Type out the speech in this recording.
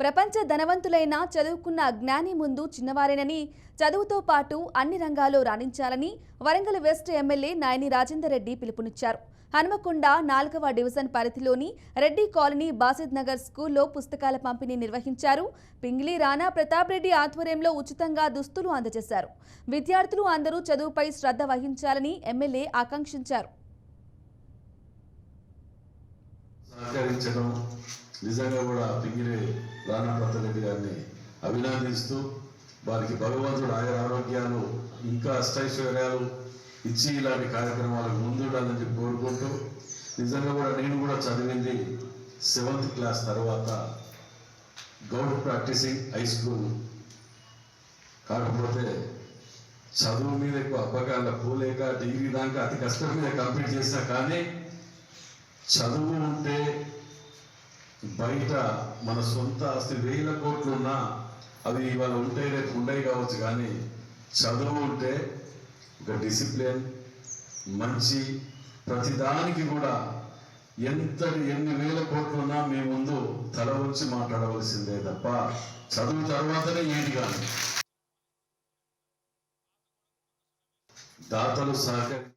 ప్రపంచ ధనవంతులైన చదువుకున్న జ్ఞాని ముందు చిన్నవారేనని చదువుతో పాటు అన్ని రంగాల్లో రాణించాలని వరంగల్ వెస్ట్ ఎమ్మెల్యే నాయని రాజేందర్ రెడ్డి పిలుపునిచ్చారు. హనుమకొండ నాలుగవ డివిజన్ పరిధిలోని రెడ్డి కాలనీ బాసిద్ నగర్ స్కూల్లో పుస్తకాల పంపిణీ నిర్వహించారు. పింగిలి రాణా ప్రతాప్ రెడ్డి ఆధ్వర్యంలో ఉచితంగా దుస్తులు అందజేశారు. విద్యార్థులు అందరూ చదువుపై శ్రద్ధ వహించాలని ఎమ్మెల్యే ఆకాంక్షించారు. నిజంగా కూడా పింగిరి రాణా ప్రతారెడ్డి గారిని అభినందిస్తూ వారికి భగవంతుడు ఆయన ఆరోగ్యాలు ఇంకా అష్టైశ్వర్యాలు ఇచ్చి ఇలాంటి కార్యక్రమాలకు ముందుండాలని చెప్పి కోరుకుంటూ నిజంగా కూడా నేను కూడా చదివింది సెవెంత్ క్లాస్ తర్వాత గౌడ్ ప్రాక్టీసింగ్ హై స్కూల్. కాకపోతే చదువు మీద ఎక్కువ అబ్బకాల పోలేక డిగ్రీ దాకా అతి కష్టం మీద కంప్లీట్ చేసినా కానీ చదువు ఉంటే బయట మన సొంత ఆస్తి వేల కోట్లు ఉన్నా అవి ఇవాళ ఉంటే రేపు ఉండయి కావచ్చు కానీ చదువు ఉంటే ఒక డిసిప్లిన్ మంచి ప్రతిదానికి కూడా ఎంత ఎన్ని వేల కోట్లు ఉన్నా మీ ముందు తల ఉంచి మాట్లాడవలసిందే తప్ప చదువు తర్వాతనే ఏది కానీ దాతలు సహకరి